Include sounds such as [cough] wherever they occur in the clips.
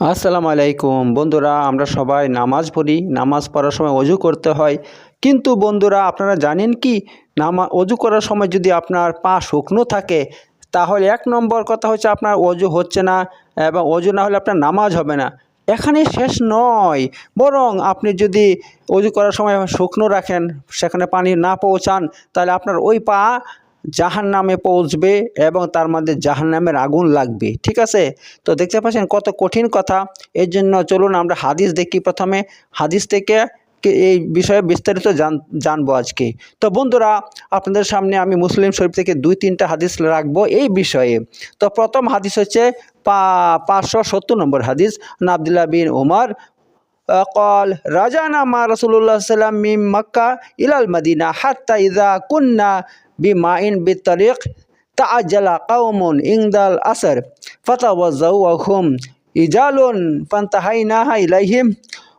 আসসালামু আলাইকুম। বন্ধুরা, আমরা সবাই নামাজ পড়ি। নামাজ পড়ার সময় অজু করতে হয়। কিন্তু বন্ধুরা, আপনারা জানেন কি? নামা, অজু করার সময় যদি আপনার পা শুকনো থাকে, তাহলে এক নম্বর কথা হচ্ছে আপনার অজু হচ্ছে না এবং অজু না হলে আপনার নামাজ হবে না। এখানে শেষ নয়। বরং আপনি যদি অজু করার সময় শুকনো রাখেন, সেখানে পানি না পৌঁছান, তাহলে আপনার ওই পা জাহান নামে পৌঁছবে এবং তার মধ্যে জাহান নামের আগুন লাগবে। ঠিক আছে? তো দেখতে পাচ্ছেন কত কঠিন কথা। এর জন্য চলুন আমরা হাদিস দেখি প্রথমে। হাদিস থেকে এই বিষয়ে বিস্তারিত জান, জানব আজকে। তো বন্ধুরা, আপনাদের সামনে আমি মুসলিম শরীফ থেকে দুই, তিনটা হাদিস রাখব এই বিষয়ে। তো প্রথম হাদিস হচ্ছে পা, পাঁচশো সত্তর নম্বর হাদিস। আবদুল্লাহ বিন উমার قال رجعنا مع رسول الله صلى الله عليه وسلم من مكة إلى المدينة حتى إذا كنا بماء بالطريق تعجل قوم عند الأسر فتوزعوا وهم رجال فانتهيناها إليهم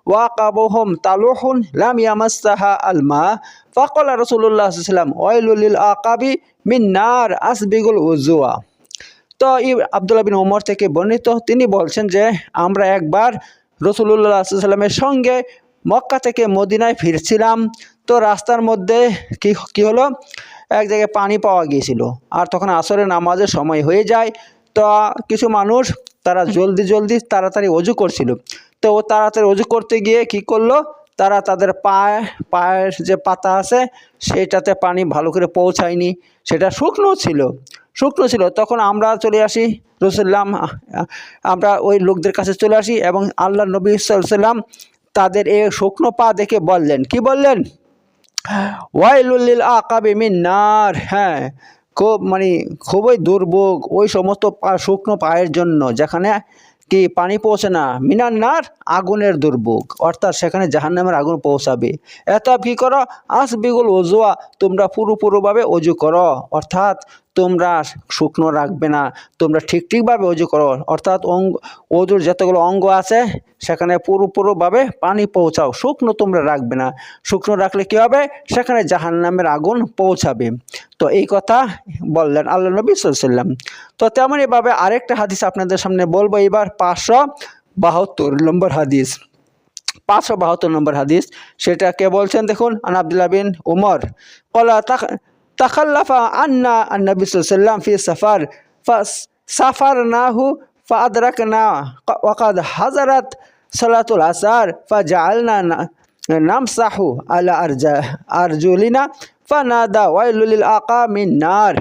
وعقبهم طلوح لم يمسها الماء فقال رسول الله صلى الله عليه وسلم ويل للعقاب من نار أسبغ الوضوء তো ই আবদুল্লাহ বিন ওমর থেকে বর্ণিত তিনি বলছেন যে আমরা একবার রসুল্লাহ সাল্লামের সঙ্গে মক্কা থেকে মদিনায় ফিরছিলাম। তো রাস্তার মধ্যে কি, কী হলো? এক জায়গায় পানি পাওয়া গিয়েছিল। আর তখন আসরে নামাজের সময় হয়ে যায়। তো কিছু মানুষ তারা জলদি জলদি তাড়াতাড়ি অজু করছিল। তো ও তাড়াতাড়ি অজু করতে গিয়ে কি করল? তারা তাদের পায়ে, পায়ের যে পাতা আছে, সেটাতে পানি ভালো করে পৌঁছায়নি। সেটা শুকনো ছিল। শুকনো ছিল। তখন আমরা চলে আসি রসুল্লাম, আমরা ওই লোকদের কাছে চলে আসি এবং আল্লাহ নবী সাল্লাম তাদের এ শুকনো পা দেখে বললেন, কি বললেন? ওয়াইলুল্লিল আকাবে মিন্নার হ্যাঁ খুব মানে খুবই দুর্ভোগ ওই সমস্ত পা, শুকনো পায়ের জন্য, যেখানে কি পানি পৌঁছে না? মিনার নার আগুনের দুর্ভোগ। অর্থাৎ সেখানে জাহান্নামের আগুন পৌঁছাবে। এত কি করো? আসবিগুল ওজুয়া তোমরা পুরোপুরোভাবে অজু করো। অর্থাৎ তোমরা শুকনো রাখবে না। তোমরা ঠিক ঠিকভাবে অজু করো। অর্থাৎ অঙ্গ অজুর যতগুলো অঙ্গ আছে, সেখানে পুরোপুরোভাবে পানি পৌঁছাও। শুকনো তোমরা রাখবে না। শুকনো রাখলে কী হবে? সেখানে জাহান্নামের আগুন পৌঁছাবে। তো এই কথা বললেন আল্লাহ নবী সাল্লাম তো তেমনইভাবে আরেকটা হাদিস আপনাদের সামনে বলব, এবার পাঁচশো বাহাত্তর নম্বর হাদিস। পাঁচশো বাহাত্তর নম্বর হাদিস সেটা কে বলছেন দেখুন, আন বিন উমর, কলা তাক তাকাল্লাফা আন্না আন্নবী সাল্লাম ফি সাফার সাফার নাহু ফাদরাকনা ওয়াকাদ হাজারাত সালাতুল আসার ফাজালনা নামসাহু আলা আরজা, আরজুলিনা ফানাদা ওয়াইলুলিল আকা মিন নার।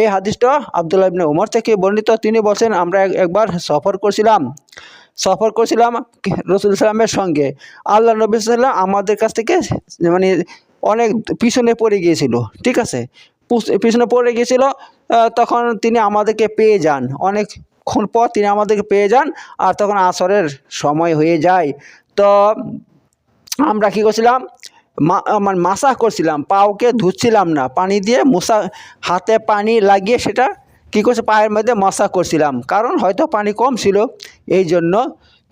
এই হাদিসটা আবদুল্লাহ ইবনে উমর থেকে বর্ণিত। তিনি বলছেন, আমরা একবার সফর করছিলাম। সফর করছিলাম রসুল সাল্লামের সঙ্গে। আল্লাহ নবী সাল্লাম আমাদের কাছ থেকে মানে অনেক পিছনে পড়ে গিয়েছিল। ঠিক আছে? পিছনে পড়ে গিয়েছিল তখন তিনি আমাদেরকে পেয়ে যান। অনেকক্ষণ পর তিনি আমাদেরকে পেয়ে যান আর তখন আসরের সময় হয়ে যায়। তো আমরা কী করছিলাম? মানে মাসা করছিলাম, পাওকে ধুচ্ছিলাম না, পানি দিয়ে মশা, হাতে পানি লাগিয়ে সেটা কী করছে, পায়ের মধ্যে মশা করছিলাম। কারণ হয়তো পানি কম ছিল, এই জন্য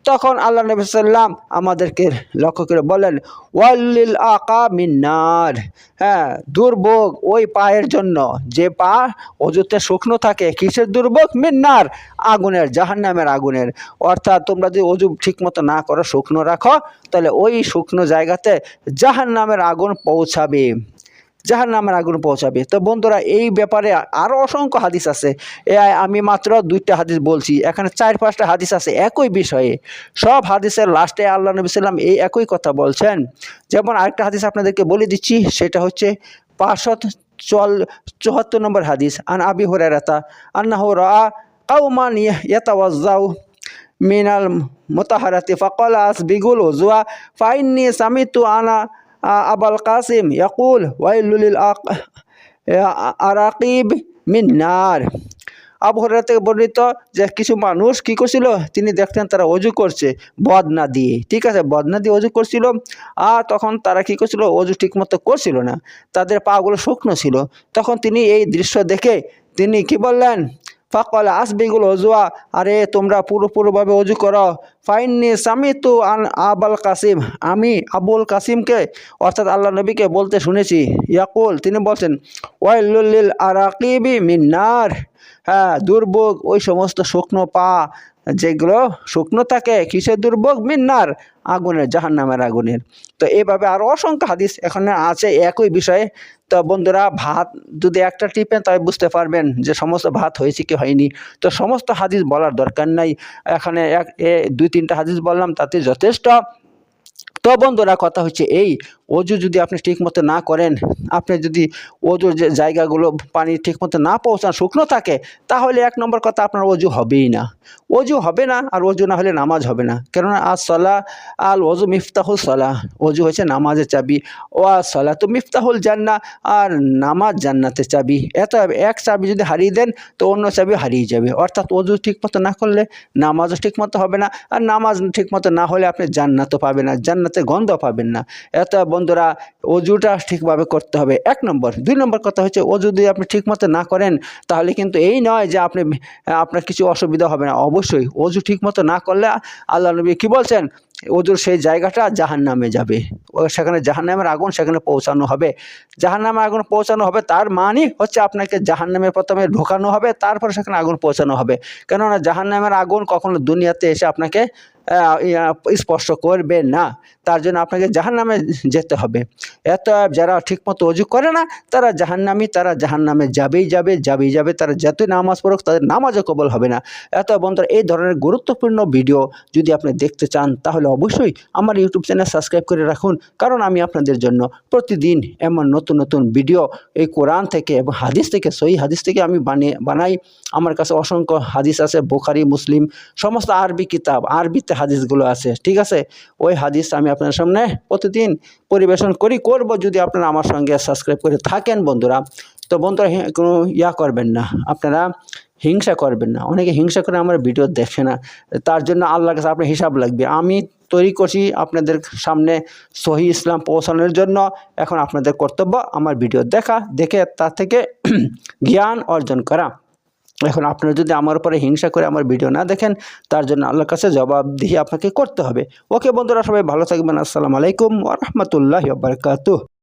তখন আল্লাহ নবী সাল্লাম আমাদেরকে লক্ষ্য করে বলেন ওয়াল্লিল আকা মিন্নার হ্যাঁ দুর্ভোগ ওই পায়ের জন্য। যে পা অজুতে শুকনো থাকে, কিসের দুর্ভোগ? মিন্নার আগুনের, জাহান্নামের আগুনের। অর্থাৎ তোমরা যদি অজু ঠিকমতো না করো, শুকনো রাখো, তাহলে ওই শুকনো জায়গাতে জাহান্নামের আগুন পৌঁছাবে। জাহার নামের আগুন পৌঁছাবে। তো বন্ধুরা, এই ব্যাপারে আরও অসংখ্য হাদিস আছে। এ আমি মাত্র দুইটা হাদিস বলছি। এখানে চার পাঁচটা হাদিস আছে একই বিষয়ে। সব হাদিসের লাস্টে আল্লাহ নবী সাল্লাম এই একই কথা বলছেন। যেমন আরেকটা হাদিস আপনাদেরকে বলে দিচ্ছি, সেটা হচ্ছে পাঁচশো চল চুয়াত্তর নম্বর হাদিস। আন আবি হরারাতা আন্নাহ রা কাউমান ইয়াতাওয়াজ্জাউ মিনাল, মোতাহারাতি ফকল আস বিগুল ওজুয়া ফাইন্নি সামিতু আনা আবাল কাসিম ইয়াকুল ওয়াইলুলিল আরাকিব মিন নার। আবু হরাইরা থেকে বর্ণিত যে কিছু মানুষ কি করছিল, তিনি দেখতেন তারা অজু করছে, বদনা দিয়ে। ঠিক আছে, বদনা দিয়ে অজু করছিল, আর তখন তারা কি করছিল, অজু ঠিকমতো করছিল না। তাদের পাগুলো শুকনো ছিল। তখন তিনি এই দৃশ্য দেখে তিনি কি বললেন ফাকল আসবিগুল অজুয়া আরে, তোমরা পুরোপুরিভাবে অজু করো। ফাইননি সামি তু আন আবাল কাসিম। আমি আবুল কাসিমকে, অর্থাৎ আল্লাহ নবীকে বলতে শুনেছি। ইয়াকুল, তিনি বলছেন ওয়াইলুল্লিল আরাকিবি মিন্নার। হ্যাঁ দুর্ভোগ, ওই সমস্ত শুকনো পা যেগুলো শুকনো থাকে, কিসের দুর্ভোগ? মিন্নার। আগুনের জাহান নামের আগুনের। তো এভাবে আরও অসংখ্য হাদিস এখানে আছে একই বিষয়ে। তো বন্ধুরা, ভাত যদি একটা টিপেন তবে বুঝতে পারবেন যে সমস্ত ভাত হয়েছে কি হয়নি। তো সমস্ত হাদিস বলার দরকার নাই। এখানে এক দুই, তিনটা হাদিস বললাম, তাতে যথেষ্ট। তো বন্ধুরা, কথা হচ্ছে এই অজু যদি আপনি ঠিকমতো না করেন, আপনি যদি অজুর যে জায়গাগুলো পানি ঠিকমতো না পৌঁছান, শুকনো থাকে, তাহলে এক নম্বর কথা আপনার অজু হবেই না। অজু হবে না আর অজু না হলে নামাজ হবে না। কেননা আজ সলা আল অজু মিফতাহুল সলা। অজু হয়েছে নামাজের চাবি। ও আজ সলা তো মিফতাহুল জান্না আর নামাজ জান্নাতের চাবি। এত এক চাবি যদি হারিয়ে দেন, তো অন্য চাবি হারিয়ে যাবে। অর্থাৎ অজু ঠিকমতো না করলে নামাজও ঠিকমতো হবে না। আর নামাজ ঠিকমতো না হলে আপনি জান্নাতও পাবেন না জান্নাতে গন্ধ পাবেন না। এত বন্ধুরা, অজুটা ঠিকভাবে করতে হবে। এক নম্বর। দুই নম্বর কথা হচ্ছে অজু যদি আপনি ঠিকমতো না করেন, তাহলে কিন্তু এই নয় যে আপনি, আপনার কিছু অসুবিধা হবে না। অবশ্যই, অজু ঠিকমতো না করলে আল্লাহ নবী কী বলছেন? ওদের সেই জায়গাটা জাহান নামে যাবে। ও সেখানে জাহান নামের আগুন সেখানে পৌঁছানো হবে। জাহান নামের আগুন পৌঁছানো হবে, তার মানই হচ্ছে আপনাকে জাহান নামে প্রথমে ঢোকানো হবে, তারপর সেখানে আগুন পৌঁছানো হবে। কেননা জাহান নামের আগুন কখনো দুনিয়াতে এসে আপনাকে স্পর্শ করবে না। তার জন্য আপনাকে জাহান নামে যেতে হবে। এত যারা ঠিকমতো অজু করে না, তারা জাহান্নামি, তারা জাহান্নামে যাবেই যাবে যাবেই যাবে। তারা যতই নামাজ পড়ুক, তাদের নামাজও কবল হবে না। এত বন্ধুরা, এই ধরনের গুরুত্বপূর্ণ ভিডিও যদি আপনি দেখতে চান, তাহলে অবশ্যই আমার ইউটিউব চ্যানেল সাবস্ক্রাইব করে রাখুন। কারণ আমি আপনাদের জন্য প্রতিদিন এমন নতুন নতুন ভিডিও, এই কোরআন থেকে এবং হাদিস থেকে, সহি হাদিস থেকে আমি বানিয়ে, বানাই। আমার কাছে অসংখ্য হাদিস আছে, বোখারি, মুসলিম, সমস্ত আরবি কিতাব আরবিতে হাদিসগুলো আছে, ঠিক আছে? ওই হাদিস আমি আপনার সামনে প্রতিদিন পরিবেশন করি, করব যদি আপনারা আমার সঙ্গে সাবস্ক্রাইব করে থাকেন বন্ধুরা। তো বন্ধুরা কোনো ইয়া করবেন না, আপনারা হিংসা করবেন না। অনেকে হিংসা করে আমার ভিডিও দেখে না, তার জন্য আল্লাহর কাছে আপনার হিসাব লাগবে। আমি তৈরি করছি আপনাদের সামনে সহি ইসলাম পৌঁছানোর জন্য, এখন আপনাদের কর্তব্য আমার ভিডিও দেখা, দেখে তার থেকে [clears throat] জ্ঞান অর্জন করা। এখন আপনারা যদি আমার উপরে হিংসা করে আমার ভিডিও না দেখেন, তার জন্য আল্লাহর কাছে জবাবদিহি আপনাকে করতে হবে। ওকে বন্ধুরা, সবাই ভালো থাকবেন। আসসালামু আলাইকুম ওরহমতুল্লাহ বারকাতুহ।